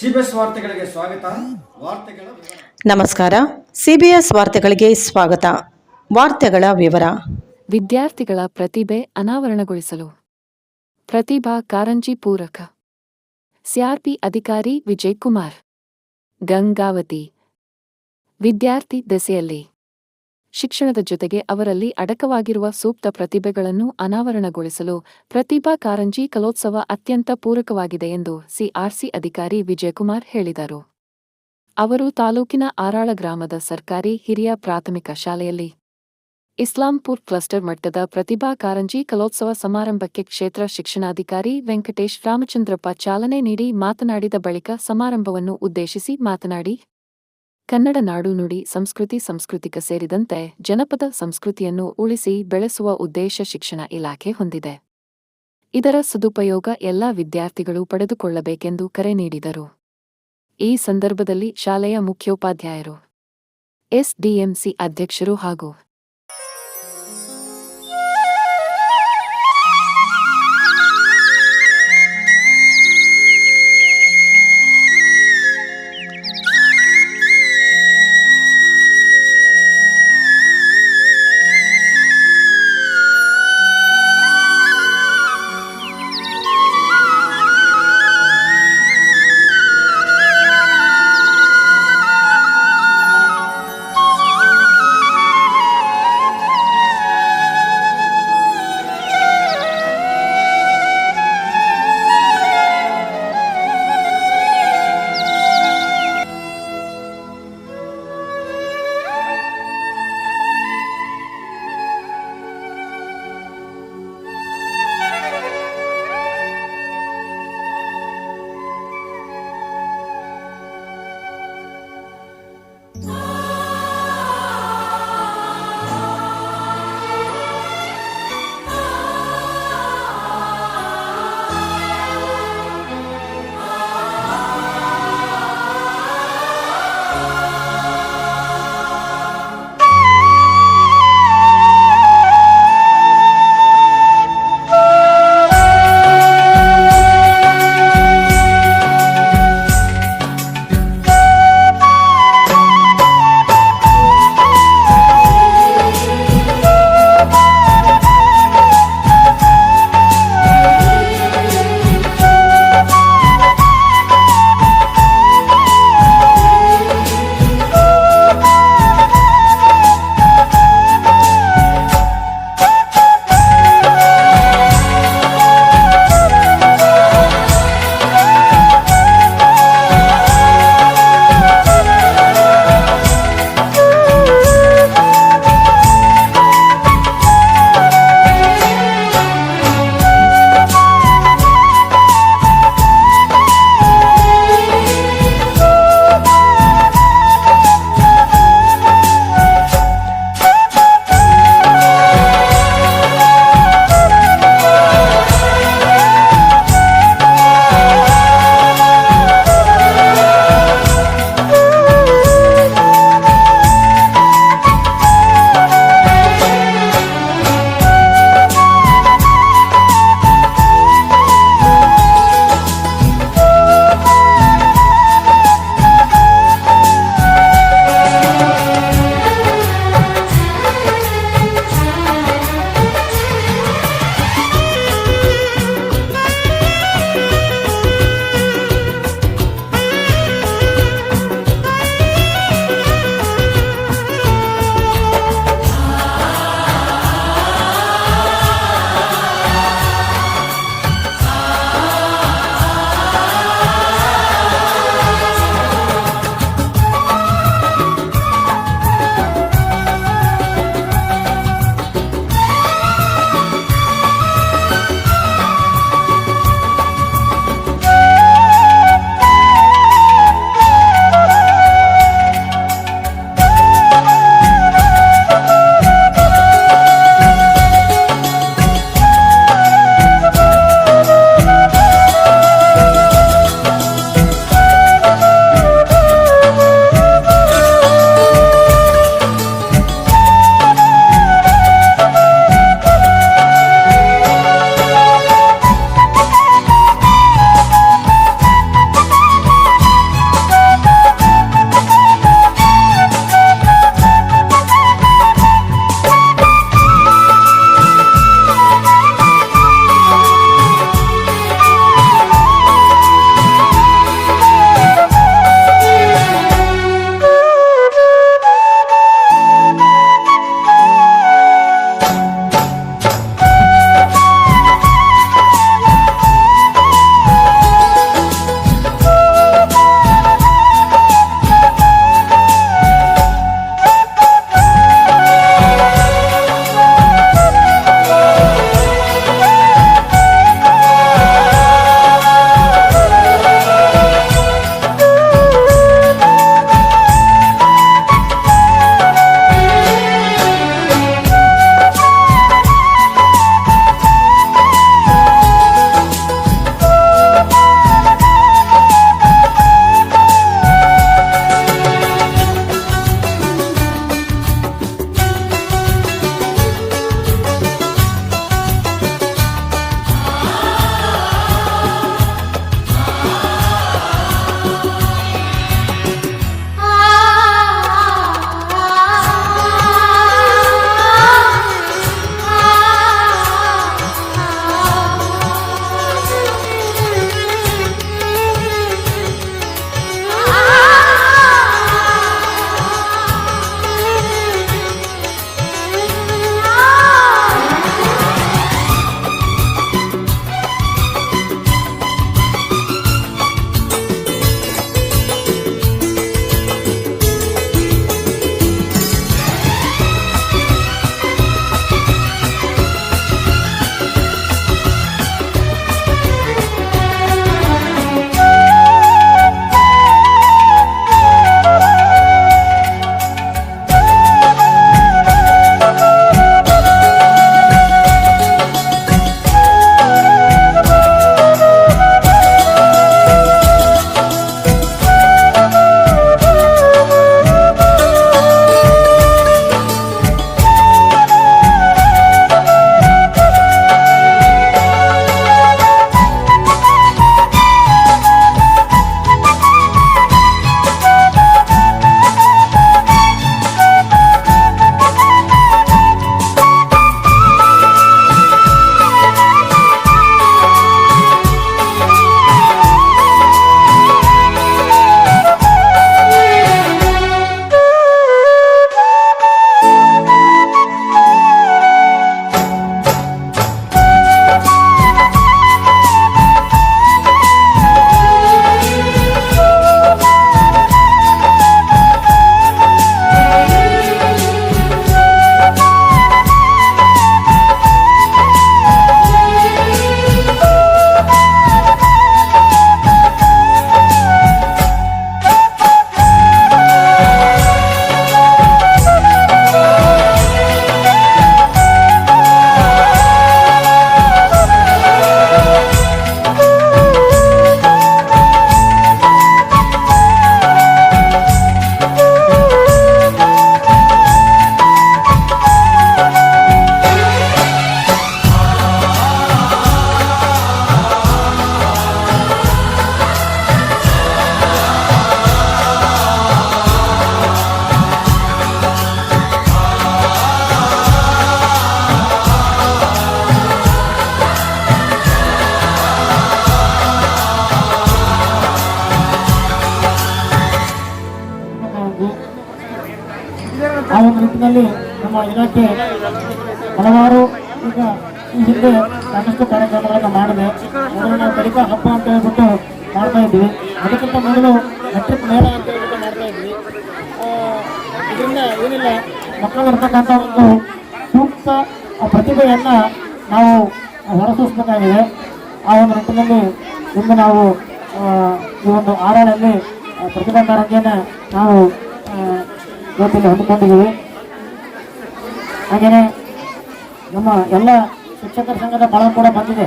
CBS ವಾರ್ತೆಗಳಿಗೆ ಸ್ವಾಗತ. ವಾರ್ತೆಗಳ ನಮಸ್ಕಾರ. ಸಿಬಿಎಸ್ ವಾರ್ತೆಗಳಿಗೆ ಸ್ವಾಗತ. ವಾರ್ತೆಗಳ ವಿವರ. ವಿದ್ಯಾರ್ಥಿಗಳ ಪ್ರತಿಭೆ ಅನಾವರಣಗೊಳಿಸಲು. ಪ್ರತಿಭಾ ಕಾರಂಜಿ ಪೂರಕ. ಸಿಆರ್ಪಿ ಅಧಿಕಾರಿ ವಿಜಯ್ ಕುಮಾರ್. ಗಂಗಾವತಿ. ವಿದ್ಯಾರ್ಥಿ ದೆಸೆಯಲ್ಲಿ. ಶಿಕ್ಷಣದ ಜೊತೆಗೆ ಅವರಲ್ಲಿ ಅಡಕವಾಗಿರುವ ಸೂಕ್ತ ಪ್ರತಿಭೆಗಳನ್ನು ಅನಾವರಣಗೊಳಿಸಲು ಪ್ರತಿಭಾ ಕಾರಂಜಿ ಕಲೋತ್ಸವ ಅತ್ಯಂತ ಪೂರಕವಾಗಿದೆ ಎಂದು ಸಿಆರ್ಸಿ ಅಧಿಕಾರಿ ವಿಜಯಕುಮಾರ್ ಹೇಳಿದರು. ಅವರು ತಾಲೂಕಿನ ಆರಾಳ ಗ್ರಾಮದ ಸರ್ಕಾರಿ ಹಿರಿಯ ಪ್ರಾಥಮಿಕ ಶಾಲೆಯಲ್ಲಿ ಇಸ್ಲಾಂಪುರ್ ಕ್ಲಸ್ಟರ್ ಮಟ್ಟದ ಪ್ರತಿಭಾ ಕಾರಂಜಿ ಕಲೋತ್ಸವ ಸಮಾರಂಭಕ್ಕೆ ಕ್ಷೇತ್ರ ಶಿಕ್ಷಣಾಧಿಕಾರಿ ವೆಂಕಟೇಶ್ ರಾಮಚಂದ್ರಪ್ಪ ಚಾಲನೆ ನೀಡಿ ಮಾತನಾಡಿದ ಬಳಿಕ ಸಮಾರಂಭವನ್ನು ಉದ್ದೇಶಿಸಿ ಮಾತನಾಡಿ ಕನ್ನಡ ನಾಡು ನುಡಿ, ಸಂಸ್ಕೃತಿ ಸಂಸ್ಕೃತಿಕ ಸೇರಿದಂತೆ ಜನಪದ ಸಂಸ್ಕೃತಿಯನ್ನು ಉಳಿಸಿ ಬೆಳೆಸುವ ಉದ್ದೇಶ ಶಿಕ್ಷಣ ಇಲಾಖೆ ಹೊಂದಿದೆ. ಇದರ ಸದುಪಯೋಗ ಎಲ್ಲ ವಿದ್ಯಾರ್ಥಿಗಳು ಪಡೆದುಕೊಳ್ಳಬೇಕೆಂದು ಕರೆ ನೀಡಿದರು. ಈ ಸಂದರ್ಭದಲ್ಲಿ ಶಾಲೆಯ ಮುಖ್ಯೋಪಾಧ್ಯಾಯರು, ಎಸ್ಡಿಎಂಸಿ ಅಧ್ಯಕ್ಷರು ಹಾಗೂ ನಮ್ಮ ಇಲಾಖೆ ಹಲವಾರು ಈಗ ಈ ಹಿಂದೆ ಸಾಕಷ್ಟು ಕಾರ್ಯಕ್ರಮಗಳನ್ನು ಮಾಡಿದೆ. ಮೊದಲು ನಾವು ಕಲಿಕಾ ಹಬ್ಬ ಅಂತ ಹೇಳ್ಬಿಟ್ಟು ಮಾಡ್ತಾ ಇದ್ವಿ ಅದಕ್ಕಿಂತ ಮೊದಲು ಮೆಟ್ರಿಕ್ ಮೇಳ ಅಂತ ಹೇಳ್ಬಿಟ್ಟು ಮಾಡ್ತಾ ಇದ್ವಿ. ಇದರಿಂದ ಏನಿಲ್ಲ ಮಕ್ಕಳಿರ್ತಕ್ಕಂಥ ಒಂದು ಸೂಕ್ತ ಪ್ರತಿಭೆಯನ್ನು ನಾವು ಹೊರಸೂಸಬೇಕಾಗಿದೆ. ಆ ಒಂದು ನಿಟ್ಟಿನಲ್ಲಿ ಇಂದು ನಾವು ಈ ಒಂದು ಆರಳಲ್ಲಿ ಪ್ರತಿಭಾ ಕಾರಂಜಿಯನ್ನು ನಾವು ಇವತ್ತಿಲ್ಲಿ ಹಮ್ಮಿಕೊಂಡಿದ್ದೀವಿ ಹಾಗೆಯೇ ನಮ್ಮ ಎಲ್ಲ ಶಿಕ್ಷಕರ ಸಂಘದ ಬಳ ಕೂಡ ಬಂದಿದೆ.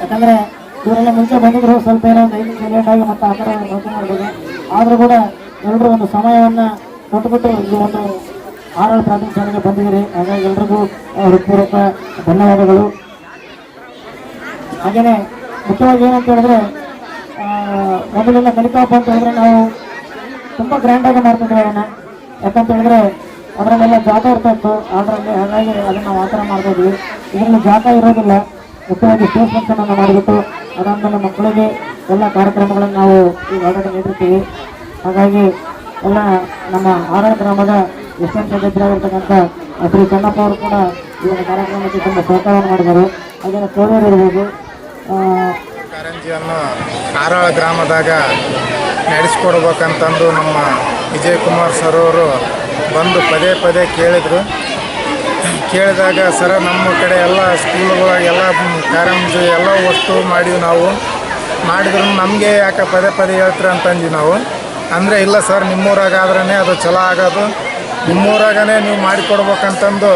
ಯಾಕಂದರೆ ಇವರೆಲ್ಲ ಮುಂಚೆ ಬಂದಿದ್ರು, ಸ್ವಲ್ಪ ಏನೋ ಒಂದು ಐದು ನಿಮಿಷ ಲೇಟ್ ಆಗಿ ಮತ್ತೆ ಆ ಥರ ಮಾಡಿದೆ ಆದರೂ ಕೂಡ ಎಲ್ಲರೂ ಒಂದು ಸಮಯವನ್ನು ಕೊಟ್ಟುಬಿಟ್ಟು ಈ ಒಂದು ಆರ್ ಎಲ್ ಪ್ರಾಥಮಿಕ ಶಾಲೆಗೆ ಬಂದಿದ್ದೀರಿ. ಹಾಗಾಗಿ ಎಲ್ರಿಗೂ ಹೃತ್ಪೂರ್ವಕ ಧನ್ಯವಾದಗಳು. ಹಾಗೆಯೇ ಮುಖ್ಯವಾಗಿ ಏನಂತ ಹೇಳಿದ್ರೆ ಮೊದಲೆಲ್ಲ ಕಲಿಕಾಪ ಅಂತ ಹೇಳಿದ್ರೆ ನಾವು ತುಂಬ ಗ್ರ್ಯಾಂಡಾಗಿ ಮಾಡ್ತಿದ್ವಿ ಅದನ್ನ ಯಾಕಂತ ಹೇಳಿದ್ರೆ ಅದರಲ್ಲೆಲ್ಲ ಜಾಗ ಇರ್ತಾ ಇತ್ತು ಅದರಲ್ಲಿ ಹಾಗಾಗಿ ಅದನ್ನು ನಾವು ಆ ಥರ ಮಾಡ್ತಾಯಿದ್ವಿ ಇದರಲ್ಲಿ ಜಾಗ ಇರೋದಿಲ್ಲ. ಮುಖ್ಯವಾಗಿ ಸ್ಟೇಜ್ ಫಂಕ್ಷನ್ ಅನ್ನು ಮಾಡಿಬಿಟ್ಟು ಅದಾದ್ಮೇಲೆ ಮಕ್ಕಳಿಗೆ ಎಲ್ಲ ಕಾರ್ಯಕ್ರಮಗಳನ್ನು ನಾವು ಈಗ ಆಲ್ರೆಡಿ ನೀಡಿರ್ತೀವಿ. ಹಾಗಾಗಿ ಎಲ್ಲ ನಮ್ಮ ಆರಾಧ ಗ್ರಾಮದ ಎಷ್ಟೊಂದು ಸದಸ್ಯರಾಗಿರ್ತಕ್ಕಂಥ ಶ್ರೀ ಕಣ್ಣಪ್ಪ ಅವರು ಕೂಡ ಈ ಒಂದು ಕಾರ್ಯಕ್ರಮಕ್ಕೆ ತುಂಬ ಸಹಕಾರವನ್ನು ಮಾಡಿದರು ಹಾಗೆಯೇ ಕೋಡೂರು ಇರ್ಬೋದು. ಕಾರಂಜಿಯನ್ನು ಆರಾಳ ಗ್ರಾಮದಾಗ ನಡೆಸ್ಕೊಡ್ಬೇಕಂತಂದು ನಮ್ಮ ವಿಜಯ್ ಕುಮಾರ್ ಸರ್ ಅವರು ಬಂದು ಪದೇ ಪದೇ ಕೇಳಿದರು. ಕೇಳಿದಾಗ, ಸರ, ನಮ್ಮ ಕಡೆ ಎಲ್ಲ ಸ್ಕೂಲ್ಗಳಾಗ ಕಾರಂಜು ಎಲ್ಲ ವಸ್ತು ಮಾಡಿವಿ ನಾವು. ಮಾಡಿದ್ರು ನಮಗೆ ಯಾಕೆ ಪದೇ ಪದೇ ಹೇಳ್ತೀರ ಅಂತಂದ್ವಿ ನಾವು. ಅಂದರೆ, ಇಲ್ಲ ಸರ್ ನಿಮ್ಮೂರಾಗಾದ್ರೇ ಅದು ಚಲೋ ಆಗೋದು. ನಿಮ್ಮೂರಾಗನೇ ನೀವು ಮಾಡಿಕೊಡ್ಬೇಕಂತಂದು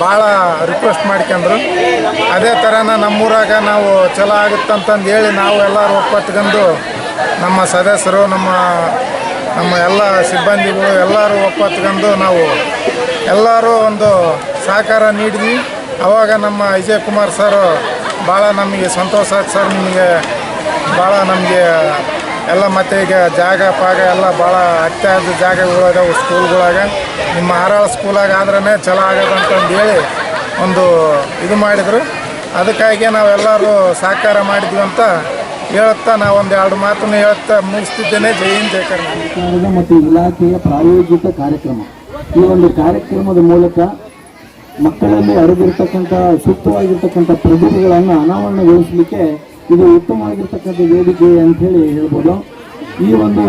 ಭಾಳ ರಿಕ್ವೆಸ್ಟ್ ಮಾಡ್ಕೊಂಡ್ರು. ಅದೇ ಥರನ ನಮ್ಮೂರಾಗ ನಾವು ಚಲೋ ಆಗುತ್ತಂತಂದು ಹೇಳಿ ನಾವು ಎಲ್ಲರೂ ಒಪ್ಪತ್ಕೊಂಡು ನಮ್ಮ ಸದಸ್ಯರು, ನಮ್ಮ ನಮ್ಮ ಎಲ್ಲ ಸಿಬ್ಬಂದಿಗಳು ಎಲ್ಲರೂ ಒಪ್ಪತ್ಕೊಂಡು ನಾವು ಎಲ್ಲರೂ ಒಂದು ಸಹಕಾರ ನೀಡಿದ್ವಿ. ಆವಾಗ ನಮ್ಮ ವಿಜಯ್ ಕುಮಾರ್ ಸರ್ ಭಾಳ ನಮಗೆ ಸಂತೋಷ ಆಯ್ತು ಸರ್ ನಿಮಗೆ. ಭಾಳ ನಮಗೆ ಎಲ್ಲ ಮತ್ತೆ ಈಗ ಜಾಗ ಪಾಗ ಎಲ್ಲ ಭಾಳ ಅತ್ಯಾದ ಜಾಗಗಳಾಗವು ಸ್ಕೂಲ್ಗಳಾಗ, ನಿಮ್ಮ ಆರಾಳ ಸ್ಕೂಲಾಗ ಆದ್ರೇ ಚಲೋ ಆಗೋದಂತಂದು ಹೇಳಿ ಒಂದು ಇದು ಮಾಡಿದರು. ಅದಕ್ಕಾಗಿ ನಾವೆಲ್ಲರೂ ಸಹಕಾರ ಮಾಡಿದ್ವಿ ಅಂತ ಹೇಳುತ್ತಾ ನಾವೊಂದು ಒಂದು ಎರಡು ಮಾತನ್ನು ಹೇಳುತ್ತಾ ಮುಗಿಸ್ತಿದ್ದೇನೆ. ಜೈ ಹಿಂದ್ ಜೈ ಕರ್ನಾಟಕ. ಮತ್ತು ಇಲಾಖೆಯ ಪ್ರಾಯೋಜಿತ ಕಾರ್ಯಕ್ರಮ. ಈ ಒಂದು ಕಾರ್ಯಕ್ರಮದ ಮೂಲಕ ಮಕ್ಕಳಲ್ಲಿ ಅರಿದಿರ್ತಕ್ಕಂಥ ಸೂಕ್ತವಾಗಿರ್ತಕ್ಕಂಥ ಪ್ರತಿಭೆಗಳನ್ನು ಅನಾವರಣಗೊಳಿಸಲಿಕ್ಕೆ ಇದು ಉತ್ತಮವಾಗಿರ್ತಕ್ಕಂಥ ವೇದಿಕೆ ಅಂತ ಹೇಳಿ ಹೇಳ್ಬೋದು. ಈ ಒಂದು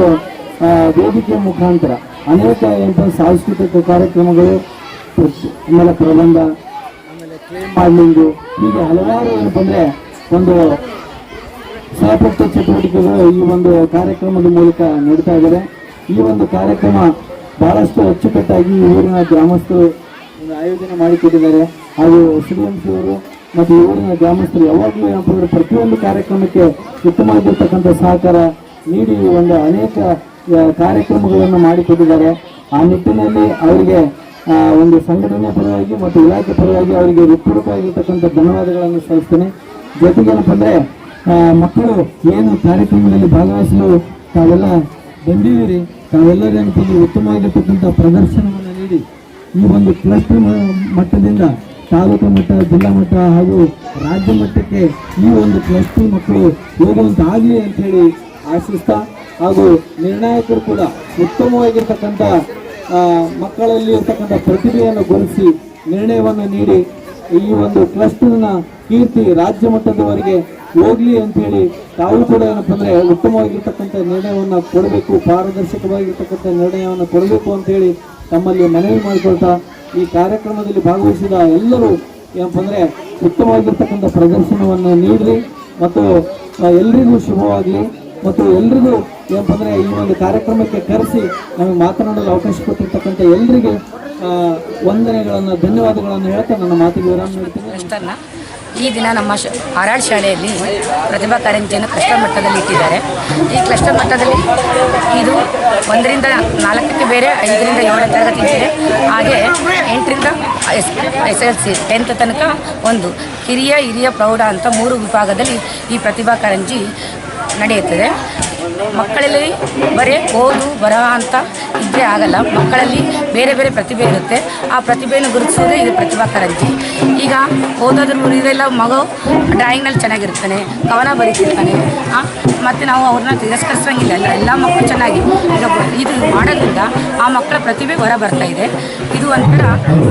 ವೇದಿಕೆ ವೇದಿಕೆಯ ಮುಖಾಂತರ ಅನೇಕ ಎಂಥ ಸಾಂಸ್ಕೃತಿಕ ಕಾರ್ಯಕ್ರಮಗಳು ಆಮೇಲೆ ಪ್ರಬಂಧ ಮಾಡ್ಲಿಂಗು ಹೀಗೆ ಹಲವಾರು ಏನಪ್ಪ ಅಂದರೆ ಒಂದು ಸಹಪಠ್ಯ ಚಟುವಟಿಕೆಗಳು ಈ ಒಂದು ಕಾರ್ಯಕ್ರಮದ ಮೂಲಕ ನಡೀತಾ ಇದ್ದಾರೆ ಈ ಒಂದು ಕಾರ್ಯಕ್ರಮ ಬಹಳಷ್ಟು ಅಚ್ಚುಕಟ್ಟಾಗಿ ಊರಿನ ಗ್ರಾಮಸ್ಥರು ಆಯೋಜನೆ ಮಾಡಿಕೊಟ್ಟಿದ್ದಾರೆ. ಹಾಗೂ ಶ್ರೀವಂಶಿಯವರು ಮತ್ತು ಊರಿನ ಗ್ರಾಮಸ್ಥರು ಯಾವಾಗಲೂ ಏನಪ್ಪ ಪ್ರತಿಯೊಂದು ಕಾರ್ಯಕ್ರಮಕ್ಕೆ ಉತ್ತಮವಾಗಿರ್ತಕ್ಕಂಥ ಸಹಕಾರ ನೀಡಿ ಒಂದು ಅನೇಕ ಕಾರ್ಯಕ್ರಮಗಳನ್ನು ಮಾಡಿಕೊಟ್ಟಿದ್ದಾರೆ. ಆ ನಿಟ್ಟಿನಲ್ಲಿ ಅವರಿಗೆ ಒಂದು ಸಂಘಟನೆ ಪರವಾಗಿ ಮತ್ತು ಇಲಾಖೆ ಪರವಾಗಿ ಅವರಿಗೆ ಹೃತ್ಪೂರ್ವಕವಾಗಿರ್ತಕ್ಕಂಥ ಧನ್ಯವಾದಗಳನ್ನು ಸಲ್ಲಿಸ್ತೇನೆ. ಜೊತೆಗೆ ಏನಪ್ಪ ಅಂದ್ರೆ ಮಕ್ಕಳು ಏನು ಕಾರ್ಯಕ್ರಮದಲ್ಲಿ ಭಾಗವಹಿಸಲು ತಾವೆಲ್ಲ ಬಂದಿದ್ದೀರಿ, ತಾವೆಲ್ಲರೂ ಉತ್ತಮವಾಗಿರ್ತಕ್ಕಂಥ ಪ್ರದರ್ಶನವನ್ನು ನೀಡಿ. ಈ ಒಂದು ಕ್ಲಸ್ಟರ್ ಮಟ್ಟದಿಂದ ತಾಲೂಕು ಮಟ್ಟ, ಜಿಲ್ಲಾ ಮಟ್ಟ ಹಾಗೂ ರಾಜ್ಯ ಮಟ್ಟಕ್ಕೆ ಈ ಒಂದು ಕ್ಲಸ್ಟರ್ ಮಕ್ಕಳು ಹೋಗುವಂತಾಗಲಿ ಅಂತೇಳಿ ಆಶಿಸ್ತಾ. ಹಾಗೂ ನಿರ್ಣಾಯಕರು ಕೂಡ ಉತ್ತಮವಾಗಿರ್ತಕ್ಕಂಥ ಮಕ್ಕಳಲ್ಲಿ ಇರ್ತಕ್ಕಂಥ ಪ್ರತಿಭೆಯನ್ನು ಗುರುತಿಸಿ ನಿರ್ಣಯವನ್ನು ನೀಡಿ ಈ ಒಂದು ಕ್ಲಸ್ಟರ್ನ ಕೀರ್ತಿ ರಾಜ್ಯ ಮಟ್ಟದವರೆಗೆ ಹೋಗ್ಲಿ ಅಂತ ಹೇಳಿ ತಾವು ಕೂಡ ಏನಪ್ಪ ಅಂದ್ರೆ ಉತ್ತಮವಾಗಿರ್ತಕ್ಕಂಥ ನಿರ್ಣಯವನ್ನು ಕೊಡಬೇಕು, ಪಾರದರ್ಶಕವಾಗಿರ್ತಕ್ಕಂಥ ನಿರ್ಣಯವನ್ನು ಕೊಡಬೇಕು ಅಂತ ಹೇಳಿ ತಮ್ಮಲ್ಲಿ ಮನವಿ ಮಾಡಿಕೊಳ್ತಾ ಈ ಕಾರ್ಯಕ್ರಮದಲ್ಲಿ ಭಾಗವಹಿಸಿದ ಎಲ್ಲರೂ ಏನಪ್ಪ ಅಂದ್ರೆ ಉತ್ತಮವಾಗಿರ್ತಕ್ಕಂಥ ಪ್ರದರ್ಶನವನ್ನು ನೀಡಲಿ ಮತ್ತು ಎಲ್ರಿಗೂ ಶುಭವಾಗಲಿ ಮತ್ತು ಎಲ್ರಿಗೂ ಏನಪ್ಪ ಅಂದ್ರೆ ಈ ಒಂದು ಕಾರ್ಯಕ್ರಮಕ್ಕೆ ಕರೆಸಿ ನಮಗೆ ಮಾತನಾಡಲು ಅವಕಾಶ ಕೊಟ್ಟಿರ್ತಕ್ಕಂಥ ಎಲ್ಲರಿಗೆ ವಂದನೆಗಳನ್ನು, ಧನ್ಯವಾದಗಳನ್ನು ಹೇಳ್ತಾ ನನ್ನ ಮಾತಿಗೆ ವಿರಾಮ ನೀಡ್ತೀನಿ. ಈ ದಿನ ನಮ್ಮ ಶ ಆರಾಳ್ ಶಾಲೆಯಲ್ಲಿ ಪ್ರತಿಭಾ ಕಾರಂಜಿಯನ್ನು ಕ್ಲಸ್ಟರ್ ಮಟ್ಟದಲ್ಲಿ ಇಟ್ಟಿದ್ದಾರೆ. ಈ ಕ್ಲಸ್ಟರ್ ಮಟ್ಟದಲ್ಲಿ ಇದು ಒಂದರಿಂದ ನಾಲ್ಕಕ್ಕೆ ಬೇರೆ, ಐದರಿಂದ ಏಳನೇ ತರಗತಿ ಇದೆ. ಹಾಗೆ ಎಂಟರಿಂದ S S L C tenth ತನಕ ಒಂದು ಕಿರಿಯ, ಹಿರಿಯ ಪ್ರೌಢ ಅಂತ ಮೂರು ವಿಭಾಗದಲ್ಲಿ ಈ ಪ್ರತಿಭಾ ಕಾರಂಜಿ ನಡೆಯುತ್ತದೆ. ಮಕ್ಕಳಲ್ಲಿ ಬರೀ ಓದು ಬರಹ ಅಂತ ಇದ್ದರೆ ಆಗಲ್ಲ. ಮಕ್ಕಳಲ್ಲಿ ಬೇರೆ ಬೇರೆ ಪ್ರತಿಭೆ ಇರುತ್ತೆ. ಆ ಪ್ರತಿಭೆಯನ್ನು ಗುರುತಿಸೋದೇ ಇದು ಪ್ರತಿಭಾ ಕಾರಂಜಿ. ಈಗ ಓದೋದ್ರ ಇದೆಲ್ಲ ಮಗು ಡ್ರಾಯಿಂಗ್ನಲ್ಲಿ ಚೆನ್ನಾಗಿರ್ತಾನೆ, ಕವನ ಬರೀತಿರ್ತಾನೆ ಮತ್ತು ನಾವು ಅವ್ರನ್ನ ತಿರಸ್ಕರಿಸೋಂಗಿಲ್ಲ. ಎಲ್ಲ ಮಕ್ಕಳು ಚೆನ್ನಾಗಿ ಈಗ ಇದು ಮಾಡೋದ್ರಿಂದ ಆ ಮಕ್ಕಳ ಪ್ರತಿಭೆ ಹೊರ ಬರ್ತಾ ಇದೆ. ಇದು ಒಂಥರ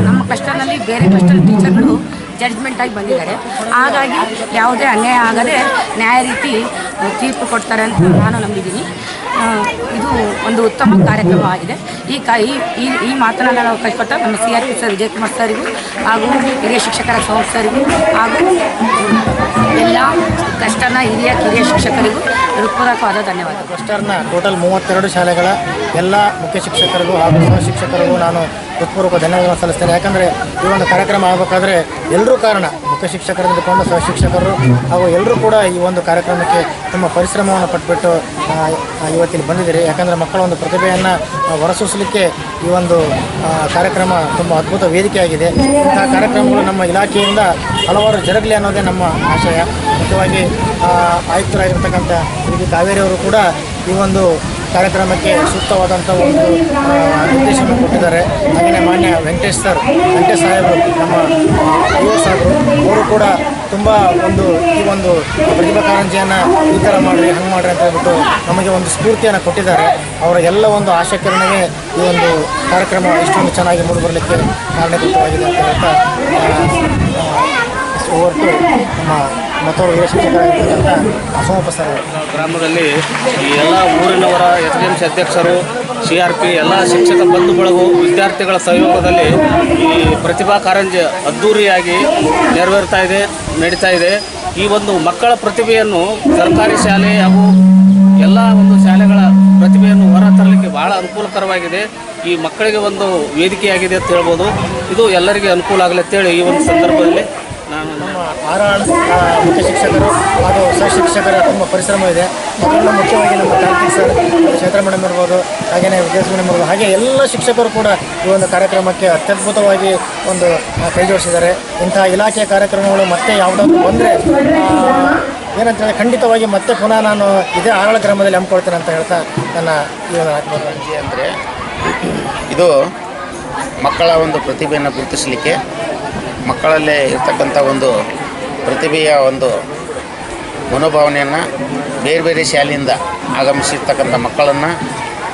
ನಮ್ಮ ಕಷ್ಟದಲ್ಲಿ ಬೇರೆ ಕಷ್ಟದ ಟೀಚರ್ಗಳು ಜಡ್ಜ್ಮೆಂಟ್ ಆಗಿ ಬಂದಿದ್ದಾರೆ. ಹಾಗಾಗಿ ಯಾವುದೇ ಅನ್ಯಾಯ ಆಗದೆ ನ್ಯಾಯ ರೀತಿ ತೀರ್ಪು ಕೊಡ್ತಾರೆ ಅಂತ ನಾನು ನಂಬಿದ್ದೀನಿ. ಇದು ಒಂದು ಉತ್ತಮ ಕಾರ್ಯಕ್ರಮವಾಗಿದೆ ಈ ಕ ಈ ಈ- ಅವಕಾಶ ಕೊಟ್ಟ ನಮ್ಮ C R P sir Vijayakumar ಸರ್ಗೂ ಹಾಗೂ ಹಿರಿಯ ಶಿಕ್ಷಕರ ಸಂಸ್ಥರಿಗೂ ಹಾಗೂ ಎಲ್ಲ ಕಷ್ಟನ ಹಿರಿಯ ಕಿರಿಯ ಶಿಕ್ಷಕರಿಗೂ ಹೃತ್ಪೂರ್ವಕವಾದ ಧನ್ಯವಾದ ಕ್ಲಸ್ಟರ್ನ ಟೋಟಲ್ ಮೂವತ್ತೆರಡು ಶಾಲೆಗಳ ಎಲ್ಲ ಮುಖ್ಯ ಶಿಕ್ಷಕರಿಗೂ ಹಾಗೂ ಸಹ ಶಿಕ್ಷಕರಿಗೂ ನಾನು ಹೃತ್ಪೂರ್ವಕ ಧನ್ಯವಾದ ಸಲ್ಲಿಸ್ತೇನೆ. ಯಾಕಂದರೆ ಈ ಒಂದು ಕಾರ್ಯಕ್ರಮ ಆಗಬೇಕಾದ್ರೆ ಎಲ್ಲರೂ ಕಾರಣ. ಮುಖ್ಯ ಶಿಕ್ಷಕರಿಂದ ಹಿಡ್ಕೊಂಡು ಸಹ ಶಿಕ್ಷಕರು ಹಾಗೂ ಎಲ್ಲರೂ ಕೂಡ ಈ ಒಂದು ಕಾರ್ಯಕ್ರಮಕ್ಕೆ ತುಂಬ ಪರಿಶ್ರಮವನ್ನು ಆ, ಇವತ್ತಿಲ್ಲಿ ಬಂದಿದ್ದೀರಿ. ಯಾಕಂದರೆ ಮಕ್ಕಳ ಒಂದು ಪ್ರತಿಭೆಯನ್ನು ಹೊರಸೂಸಲಿಕ್ಕೆ ಈ ಒಂದು ಕಾರ್ಯಕ್ರಮ ತುಂಬ ಅದ್ಭುತ ವೇದಿಕೆಯಾಗಿದೆ ಇಂತಹ ಕಾರ್ಯಕ್ರಮಗಳು ನಮ್ಮ ಇಲಾಖೆಯಿಂದ ಹಲವಾರು ಜರುಗಲಿ ಅನ್ನೋದೇ ನಮ್ಮ ಆಶಯ. ಮುಖ್ಯವಾಗಿ ಆಯುಕ್ತರಾಗಿರ್ತಕ್ಕಂಥ ಶ್ರೀ ಕಾವೇರಿಯವರು ಕೂಡ ಈ ಒಂದು ಕಾರ್ಯಕ್ರಮಕ್ಕೆ ಸೂಕ್ತವಾದಂಥ ಒಂದು ನಿರ್ದೇಶನ ಕೊಟ್ಟಿದ್ದಾರೆ ಹಾಗೆಯೇ ಮಾನ್ಯ ವೆಂಕಟೇಶ್ ಸರ್ ವೆಂಕಟೇಶ್ ಸಾಹೇಬರು ನಮ್ಮ ಯುವ ಸಾಹೇಬರು ಅವರು ಕೂಡ ತುಂಬ ಒಂದು ಈ ಒಂದು ಪ್ರತಿಭಾ ಕಾರಂಜಿಯನ್ನು ಈ ಥರ ಮಾಡಿರಿ ಹಂಗೆ ಮಾಡಿರಿ ಅಂತ ಹೇಳ್ಬಿಟ್ಟು ನಮಗೆ ಒಂದು ಸ್ಫೂರ್ತಿಯನ್ನು ಕೊಟ್ಟಿದ್ದಾರೆ ಅವರ ಎಲ್ಲ ಒಂದು ಆಶಾಕಿರಣೆಗೆ ಈ ಒಂದು ಕಾರ್ಯಕ್ರಮ ಇಷ್ಟೊಂದು ಚೆನ್ನಾಗಿ ಮೂಡಿಬರಲಿಕ್ಕೆ ಕಾರಣೀಭೂತವಾಗಿದೆ ಅಂತ ಹೇಳ್ತಾ ಟು ನಮ್ಮ ಹಿರಿಯ ಶಿಕ್ಷಕರಾಗಿರ್ತಕ್ಕಂಥ ಅಸೋಪ ಗ್ರಾಮದಲ್ಲಿ ಈ ಎಲ್ಲ ಊರಿನವರ ಎಸ್ ಡಿ ಎಂ ಸಿ ಅಧ್ಯಕ್ಷರು, ಸಿ ಆರ್ ಪಿ, ಎಲ್ಲ ಶಿಕ್ಷಕ ಬಂಧು ವಿದ್ಯಾರ್ಥಿಗಳ ಸಹಯೋಗದಲ್ಲಿ ಈ ಪ್ರತಿಭಾ ಕಾರಂಜಿ ಅದ್ಧೂರಿಯಾಗಿ ನೆರವೇರ್ತಾ ಇದೆ, ನಡೀತಾ ಇದೆ. ಈ ಒಂದು ಮಕ್ಕಳ ಪ್ರತಿಭೆಯನ್ನು ಸರ್ಕಾರಿ ಶಾಲೆ ಹಾಗೂ ಎಲ್ಲ ಒಂದು ಶಾಲೆಗಳ ಪ್ರತಿಭೆಯನ್ನು ಹೊರ ತರಲಿಕ್ಕೆ ಬಹಳ ಅನುಕೂಲಕರವಾಗಿದೆ. ಈ ಮಕ್ಕಳಿಗೆ ಒಂದು ವೇದಿಕೆಯಾಗಿದೆ ಅಂತ ಹೇಳ್ಬೋದು. ಇದು ಎಲ್ಲರಿಗೆ ಅನುಕೂಲ ಆಗಲಿ ಅಂತೇಳಿ ಈ ಒಂದು ಸಂದರ್ಭದಲ್ಲಿ ಆರಾಳ ಮುಖ್ಯ ಶಿಕ್ಷಕರು ಹಾಗೂ ಸಹ ಶಿಕ್ಷಕರ ತುಂಬ ಪರಿಶ್ರಮ ಇದೆ. ಅದರಲ್ಲೂ ಮುಖ್ಯವಾಗಿ ನಮ್ಮ ಕಾರ್ತಿಕ್ ಸರ್ ಕ್ಷೇತ್ರ ಮೇಡಮ್ ಇರ್ಬೋದು ಹಾಗೆಯೇ ವಿದ್ಯಾರ್ಥಿ ಮೇಡಮ್ ಇರ್ಬೋದು, ಹಾಗೆ ಎಲ್ಲ ಶಿಕ್ಷಕರು ಕೂಡ ಈ ಒಂದು ಕಾರ್ಯಕ್ರಮಕ್ಕೆ ಅತ್ಯದ್ಭುತವಾಗಿ ಒಂದು ಕೈ ಜೋಡಿಸಿದ್ದಾರೆ. ಇಲಾಖೆಯ ಕಾರ್ಯಕ್ರಮಗಳು ಮತ್ತೆ ಯಾವುದಾದ್ರು ಬಂದರೆ ಏನಂತೇಳಿ ಖಂಡಿತವಾಗಿ ಮತ್ತೆ ಪುನಃ ನಾನು ಇದೇ ಆರಳ ಗ್ರಾಮದಲ್ಲಿ ಹಮ್ಮಿಕೊಳ್ತೇನೆ ಅಂತ ಹೇಳ್ತಾ ನನ್ನ ಒಂದು ಆತ್ಮೀಯ ಅಂದರೆ, ಇದು ಮಕ್ಕಳ ಒಂದು ಪ್ರತಿಭೆಯನ್ನು ಗುರುತಿಸಲಿಕ್ಕೆ ಮಕ್ಕಳಲ್ಲೇ ಇರ್ತಕ್ಕಂಥ ಒಂದು ಪ್ರತಿಭೆಯ ಒಂದು ಮನೋಭಾವನೆಯನ್ನು ಬೇರೆ ಬೇರೆ ಶಾಲೆಯಿಂದ ಆಗಮಿಸಿರ್ತಕ್ಕಂಥ ಮಕ್ಕಳನ್ನು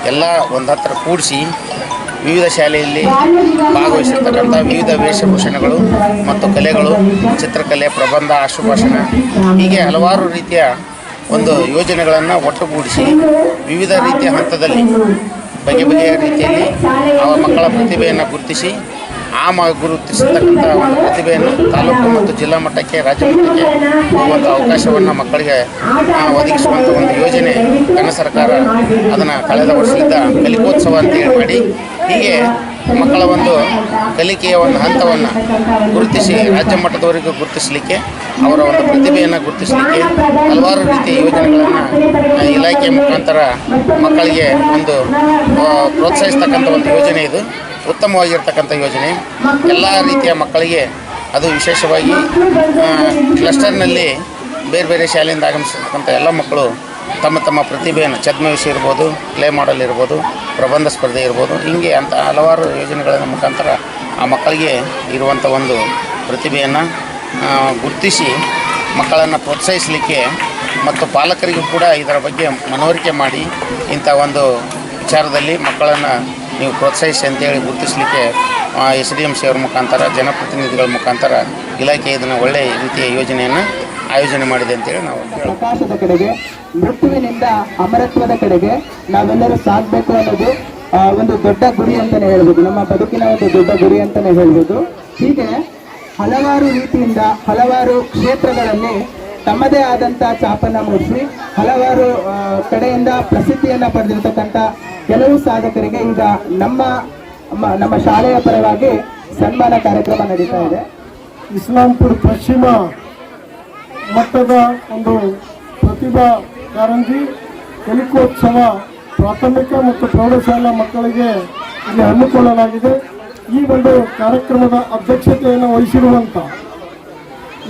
ಎಲ್ಲ ಒಂದು ಹತ್ರ ಕೂಡಿಸಿ ವಿವಿಧ ಶಾಲೆಯಲ್ಲಿ ಭಾಗವಹಿಸಿರ್ತಕ್ಕಂಥ ವಿವಿಧ ವೇಷಭೂಷಣಗಳು ಮತ್ತು ಕಲೆಗಳು, ಚಿತ್ರಕಲೆ, ಪ್ರಬಂಧ, ಆಶುಭಾಷಣ, ಹೀಗೆ ಹಲವಾರು ರೀತಿಯ ಒಂದು ಯೋಜನೆಗಳನ್ನು ಒಟ್ಟುಗೂಡಿಸಿ ವಿವಿಧ ರೀತಿಯ ಹಂತದಲ್ಲಿ ಬಗೆ ಬಗೆಯ ರೀತಿಯಲ್ಲಿ ಆ ಮಕ್ಕಳ ಪ್ರತಿಭೆಯನ್ನು ಗುರುತಿಸಿ ಆ ಗುರುತಿಸತಕ್ಕಂಥ ಒಂದು ಪ್ರತಿಭೆಯನ್ನು ತಾಲೂಕು ಮತ್ತು ಜಿಲ್ಲಾ ಮಟ್ಟಕ್ಕೆ, ರಾಜ್ಯ ಮಟ್ಟಕ್ಕೆ ಹೋಗುವಂಥ ಅವಕಾಶವನ್ನು ಮಕ್ಕಳಿಗೆ ಒದಗಿಸುವಂಥ ಒಂದು ಯೋಜನೆ ಕನ್ನಡ ಸರ್ಕಾರ ಅದನ್ನು ಕಳೆದ ವರ್ಷದಿಂದ ಕಲಿಕೋತ್ಸವ ಅಂತೇಳಿ ಮಾಡಿ, ಹೀಗೆ ಮಕ್ಕಳ ಒಂದು ಕಲಿಕೆಯ ಒಂದು ಹಂತವನ್ನು ಗುರುತಿಸಿ ರಾಜ್ಯ ಮಟ್ಟದವರೆಗೂ ಗುರುತಿಸಲಿಕ್ಕೆ, ಅವರ ಒಂದು ಪ್ರತಿಭೆಯನ್ನು ಗುರುತಿಸಲಿಕ್ಕೆ ಹಲವಾರು ರೀತಿಯ ಯೋಜನೆಗಳನ್ನು ಇಲಾಖೆಯ ಇಲಾಖೆ ಮುಖಾಂತರ ಮಕ್ಕಳಿಗೆ ಒಂದು ಪ್ರೋತ್ಸಾಹಿಸ್ತಕ್ಕಂಥ ಒಂದು ಯೋಜನೆ ಇದು. ಉತ್ತಮವಾಗಿರ್ತಕ್ಕಂಥ ಯೋಜನೆ. ಎಲ್ಲ ರೀತಿಯ ಮಕ್ಕಳಿಗೆ ಅದು ವಿಶೇಷವಾಗಿ ಕ್ಲಸ್ಟರ್ನಲ್ಲಿ ಬೇರೆ ಬೇರೆ ಶಾಲೆಯಿಂದ ಆಗಮಿಸಿರ್ತಕ್ಕಂಥ ಎಲ್ಲ ಮಕ್ಕಳು ತಮ್ಮ ತಮ್ಮ ಪ್ರತಿಭೆಯನ್ನು ಛದ್ಮವೇಶ ಇರ್ಬೋದು ಪ್ಲೇ ಮಾಡಲ್ ಇರ್ಬೋದು, ಪ್ರಬಂಧ ಸ್ಪರ್ಧೆ ಇರ್ಬೋದು, ಹೀಗೆ ಅಂತ ಹಲವಾರು ಯೋಜನೆಗಳ ಮುಖಾಂತರ ಆ ಮಕ್ಕಳಿಗೆ ಇರುವಂಥ ಒಂದು ಪ್ರತಿಭೆಯನ್ನು ಗುರುತಿಸಿ ಮಕ್ಕಳನ್ನು ಪ್ರೋತ್ಸಾಹಿಸಲಿಕ್ಕೆ ಮತ್ತು ಪಾಲಕರಿಗೂ ಕೂಡ ಇದರ ಬಗ್ಗೆ ಮನವರಿಕೆ ಮಾಡಿ ಇಂಥ ಒಂದು ವಿಚಾರದಲ್ಲಿ ಮಕ್ಕಳನ್ನು ನೀವು ಪ್ರೋತ್ಸಾಹಿಸಿ ಅಂತೇಳಿ ಗುರುತಿಸಲಿಕ್ಕೆ ಎಸ್ ಡಿ ಎಂ ಸಿ ಅವ್ರ ಮುಖಾಂತರ, ಜನಪ್ರತಿನಿಧಿಗಳ ಮುಖಾಂತರ ಇಲಾಖೆ ಇದನ್ನು ಒಳ್ಳೆಯ ರೀತಿಯ ಯೋಜನೆಯನ್ನು ಆಯೋಜನೆ ಮಾಡಿದೆ ಅಂತೇಳಿ ನಾವು ಪ್ರಕಾಶದ ಕಡೆಗೆ, ಮೃತ್ಯುವಿನಿಂದ ಅಮರತ್ವದ ಕಡೆಗೆ ನಾವೆಲ್ಲರೂ ಸಾಗಬೇಕು ಅನ್ನೋದು ಒಂದು ದೊಡ್ಡ ಗುರಿ ಅಂತಲೇ ಹೇಳ್ಬೋದು. ನಮ್ಮ ಬದುಕಿನ ಒಂದು ದೊಡ್ಡ ಗುರಿ ಅಂತಲೇ ಹೇಳ್ಬೋದು. ಹೀಗೆ ಹಲವಾರು ರೀತಿಯಿಂದ ಹಲವಾರು ಕ್ಷೇತ್ರಗಳಲ್ಲಿ ತಮ್ಮದೇ ಆದಂಥ ಚಾಪನ್ನು ಮೂಡಿಸಿ, ಹಲವಾರು ಕಡೆಯಿಂದ ಪ್ರಸಿದ್ಧಿಯನ್ನು ಪಡೆದಿರ್ತಕ್ಕಂಥ ಕೆಲವು ಸಾಧಕರಿಗೆ ಈಗ ನಮ್ಮ, ನಮ್ಮ- ಶಾಲೆಯ ಪರವಾಗಿ ಸನ್ಮಾನ ಕಾರ್ಯಕ್ರಮ ನಡೀತಾ ಇದೆ. ಇಸ್ಲಾಂಪುರ ಪಶ್ಚಿಮ ಮಟ್ಟದ ಒಂದು ಪ್ರತಿಭಾ ಕಾರಂಜಿ ಕಲಿಕೋತ್ಸವ ಪ್ರಾಥಮಿಕ ಮತ್ತು ಪ್ರೌಢಶಾಲಾ ಮಕ್ಕಳಿಗೆ ಇಲ್ಲಿ ಹಮ್ಮಿಕೊಳ್ಳಲಾಗಿದೆ. ಈ ಒಂದು ಕಾರ್ಯಕ್ರಮದ ಅಧ್ಯಕ್ಷತೆಯನ್ನು ವಹಿಸಿರುವಂಥ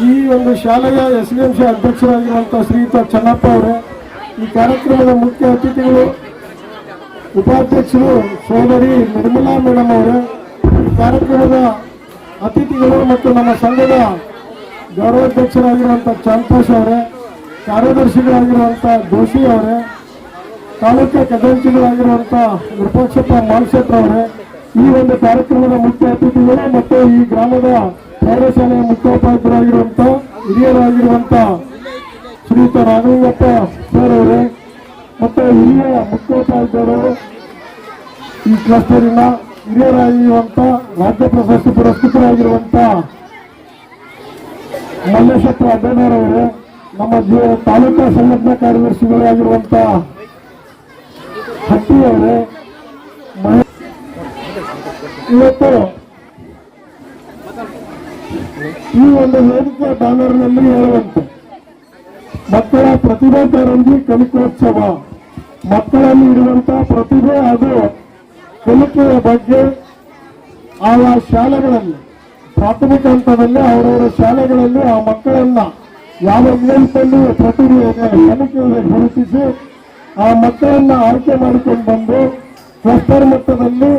ಈ ಒಂದು ಶಾಲೆಯ ಎಸ್ ಡಿ ಎಂ ಸಿ ಅಧ್ಯಕ್ಷರಾಗಿರುವಂಥ ಶ್ರೀಯುತ ಚನ್ನಪ್ಪ ಅವರೇ ಈ ಕಾರ್ಯಕ್ರಮದ ಮುಖ್ಯ ಅತಿಥಿಗಳು ಉಪಾಧ್ಯಕ್ಷರು ಸೋದರಿ ನಿರ್ಮಲಾ ಮೇಡಮ್ ಅವರೇ, ಕಾರ್ಯಕ್ರಮದ ಅತಿಥಿಗಳು ಮತ್ತು ನಮ್ಮ ಸಂಘದ ಗೌರವಾಧ್ಯಕ್ಷರಾಗಿರುವಂಥ ಚಾಂತೋಷ್ ಅವರೇ, ಕಾರ್ಯದರ್ಶಿಗಳಾಗಿರುವಂಥ ಜೋಶಿ ಅವರೇ ತಾಲೂಕು ಖಜಾಂಚಿಗಳಾಗಿರುವಂಥ ವಿರೂಪಾಕ್ಷಪ್ಪ ಮಾಲ್ಶೆಟ್ ಅವರೇ, ಈ ಒಂದು ಕಾರ್ಯಕ್ರಮದ ಮುಖ್ಯ ಅತಿಥಿಗಳು ಮತ್ತು ಈ ಗ್ರಾಮದ ಪ್ರೌಢಶಾಲೆಯ ಮುಖ್ಯೋಪಾಧ್ಯರಾಗಿರುವಂಥ ಹಿರಿಯರಾಗಿರುವಂಥ ಶ್ರೀಯುತ ರಾಘವಪ್ಪ ಸರ್ ಅವರೇ ಮತ್ತು ಹಿರಿಯ ಮುಖ್ಯೋಪಾಧ್ಯಾಯರು ಈ ಕ್ಲಸ್ಟರಿನ ಹಿರಿಯರಾಗಿರುವಂಥ ರಾಜ್ಯ ಪ್ರಶಸ್ತಿ ಪುರಸ್ಕೃತರಾಗಿರುವಂಥ ಮಲ್ಲೇಶಪ್ಪ ಅಡ್ಡನವರವರೇ ನಮ್ಮ ಜೀವ ತಾಲೂಕಾ ಸಂಘಟನಾ ಕಾರ್ಯದರ್ಶಿಗಳಾಗಿರುವಂಥ ಹಟ್ಟಿಯವರೇ ಇವತ್ತು ಈ ಒಂದು ವೇದಿಕೆ ಬ್ಯಾನರ್ನಲ್ಲಿ ಹೇಳುವಂತೆ ಮಕ್ಕಳ ಪ್ರತಿಭಾ ಕಾರಂಜಿ ಕಲಿಕೋತ್ಸವ. ಮಕ್ಕಳಲ್ಲಿ ಇರುವಂತಹ ಪ್ರತಿಭೆ ಹಾಗೂ ಕಲಿಕೆಯ ಬಗ್ಗೆ ಆಯಾ ಶಾಲೆಗಳಲ್ಲಿ, ಪ್ರಾಥಮಿಕ ಹಂತದಲ್ಲಿ ಅವರವರ ಶಾಲೆಗಳಲ್ಲಿ ಆ ಮಕ್ಕಳನ್ನ ಯಾವ ಇಂಗ್ಲಿಷಲ್ಲಿ ಪ್ರತಿಭೆ ಇದೆ ಕಲಿಕೆ ಗುರುತಿಸಿ ಆ ಮಕ್ಕಳನ್ನ ಆಯ್ಕೆ ಮಾಡಿಕೊಂಡು ಬಂದು ಕ್ಲಸ್ಟರ್ ಮಟ್ಟದಲ್ಲಿ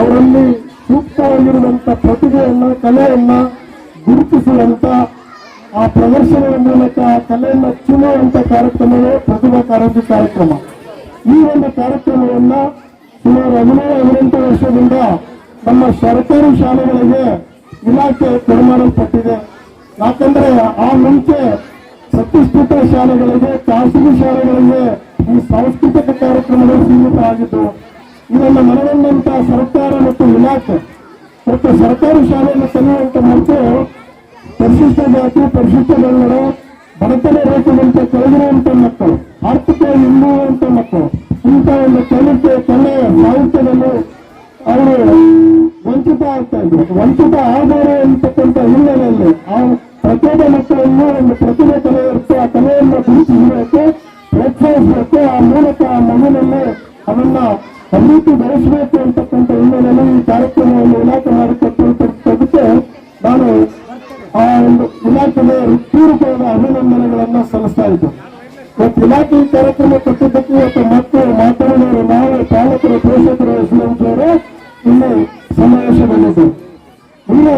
ಅವರಲ್ಲಿ ಸೂಕ್ತವಾಗಿರುವಂತಹ ಪ್ರತಿಭೆಯನ್ನ, ಕಲೆಯನ್ನ ಗುರುತಿಸುವಂತ ಆ ಪ್ರದರ್ಶನದ ಮೂಲಕ ಆ ಕಲೆಯನ್ನ ಚುನುವಂತ ಕಾರ್ಯಕ್ರಮವೇ ಪ್ರತಿಭಾ ಕಾರಂಜಿ ಕಾರ್ಯಕ್ರಮ. ಈ ಒಂದು ಕಾರ್ಯಕ್ರಮವನ್ನ ಸುಮಾರು ಹದಿನೇಳು, ಹದಿನೆಂಟು ವರ್ಷದಿಂದ ನಮ್ಮ ಸರ್ಕಾರಿ ಶಾಲೆಗಳಿಗೆ ಇಲಾಖೆ ಕೊಡಮಾಡಲ್ಪಟ್ಟಿದೆ. ಯಾಕಂದ್ರೆ ಆ ಮುಂಚೆ ಪ್ರತಿಷ್ಠಿತ ಶಾಲೆಗಳಿಗೆ, ಖಾಸಗಿ ಶಾಲೆಗಳಿಗೆ ಈ ಸಾಂಸ್ಕೃತಿಕ ಕಾರ್ಯಕ್ರಮಗಳು ಸೀಮಿತ ಆಗಿದ್ದವು ಇದನ್ನು ಮನಗಂಡಂತ ಸರ್ಕಾರ ಮತ್ತು ಇಲಾಖೆ, ಮತ್ತು ಸರ್ಕಾರಿ ಶಾಲೆಯನ್ನು ಕಲಿಯುವಂತ ಮುಂಚೆ ಪರಿಶಿಷ್ಟ ಜಾತಿ, ಪರಿಶಿಷ್ಟ ಕನ್ನಡ ಬಡತನ ರೇಖೆಗಿಂತ ಕೆಳಗಿರುವಂತ ಮಕ್ಕಳು ಆರ್ಥಿಕವಾಗಿ ಹಿಂದುಳಿದಂತ ಮಕ್ಕಳು, ಇಂಥ ಒಂದು ಕಲಿಕೆ, ಕಲೆ ಸಾಹಿತ್ಯದಲ್ಲಿ ಅವರು ವಂಚಿತ ಆಗ್ತಾ ಇದ್ರು ವಂಚಿತ ಆಗಬಾರದು ಅಂತಕ್ಕಂಥ ಹಿನ್ನೆಲೆಯಲ್ಲಿ ಆ ಪ್ರತಿಯೊಬ್ಬ ಮಕ್ಕಳನ್ನು ಒಂದು ಪ್ರತಿಭೆ ಕಲೆ ಇರುತ್ತೆ ಆ ಕಲೆಯನ್ನು ಗುರುತಿಸಬೇಕು, ಪ್ರೋತ್ಸಾಹಿಸಬೇಕು, ಆ ಮೂಲಕ ಆ ಮಗುವಿನಲ್ಲಿ ಅದನ್ನ ಅಭಿವೃದ್ಧಿ ಬೆಳೆಸಬೇಕು ಅಂತಕ್ಕಂಥ ಹಿನ್ನೆಲೆಯಲ್ಲಿ ಈ ಕಾರ್ಯಕ್ರಮವನ್ನು ಇಲಾಖೆ ಮಾಡಿಕೊಟ್ಟಿರ್ತಕ್ಕಂಥದಕ್ಕೆ ನಾನು ಆ ಒಂದು ಇಲಾಖೆಗೆ ಹೃತ್ಪೂರ್ವಕವಾದ ಅಭಿನಂದನೆಗಳನ್ನ ಸಲ್ಲಿಸ್ತಾ ಇದ್ದು. ಇವತ್ತು ಇಲಾಖೆ ಕಾರ್ಯಕ್ರಮ ಕೊಟ್ಟಿದ್ದಕ್ಕೆ ಇವತ್ತು ಮಕ್ಕಳು ಮಾತಾಡಿದವರು ನಾವು ಪಾಲಕರು ಪೋಷಕರು ಎಸ್ಎಂಜಿಯವರು ಇಲ್ಲಿ ಸಮಾವೇಶಗೊಂಡಿದ್ದರು ಇಲ್ಲಿ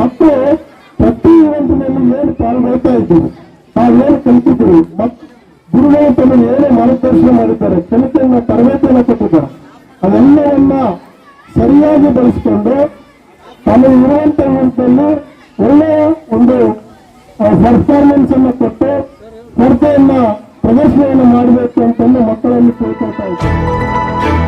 ಮಕ್ಕಳು ಪ್ರತಿ ಇವೆಂಟ್ನಲ್ಲಿ ಏನು ಪಾಲ್ಗೊಳ್ತಾ ಇದ್ದೀವಿ. ತಾವೇನು ಕಲಿತಿದ್ದೀವಿ. ಮಕ್ ಗುರುಗಳು ತಮಗೆ ಏನೇ ಮಾರ್ಗದರ್ಶನ ಮಾಡಿದ್ದಾರೆ, ಕಲಿಕೆಯನ್ನ ತರಬೇತಿಯನ್ನು ಕೊಟ್ಟಿದ್ದಾರೆ. ಅದೆಲ್ಲವನ್ನ ಸರಿಯಾಗಿ ಬಳಸಿಕೊಂಡು ತಮಗೆ ಇರುವಂತಹ ಹಂತದಲ್ಲಿ ಒಳ್ಳೆಯ ಒಂದು ಪರ್ಫಾರ್ಮೆನ್ಸ್ ಅನ್ನು ಕೊಟ್ಟು ಸ್ಪರ್ಧೆಯನ್ನ ಪ್ರದರ್ಶನವನ್ನು ಮಾಡಬೇಕು ಅಂತಂದು ಮಕ್ಕಳಲ್ಲಿ ಕೇಳ್ಕೊಳ್ತಾ ಇದ್ದಾರೆ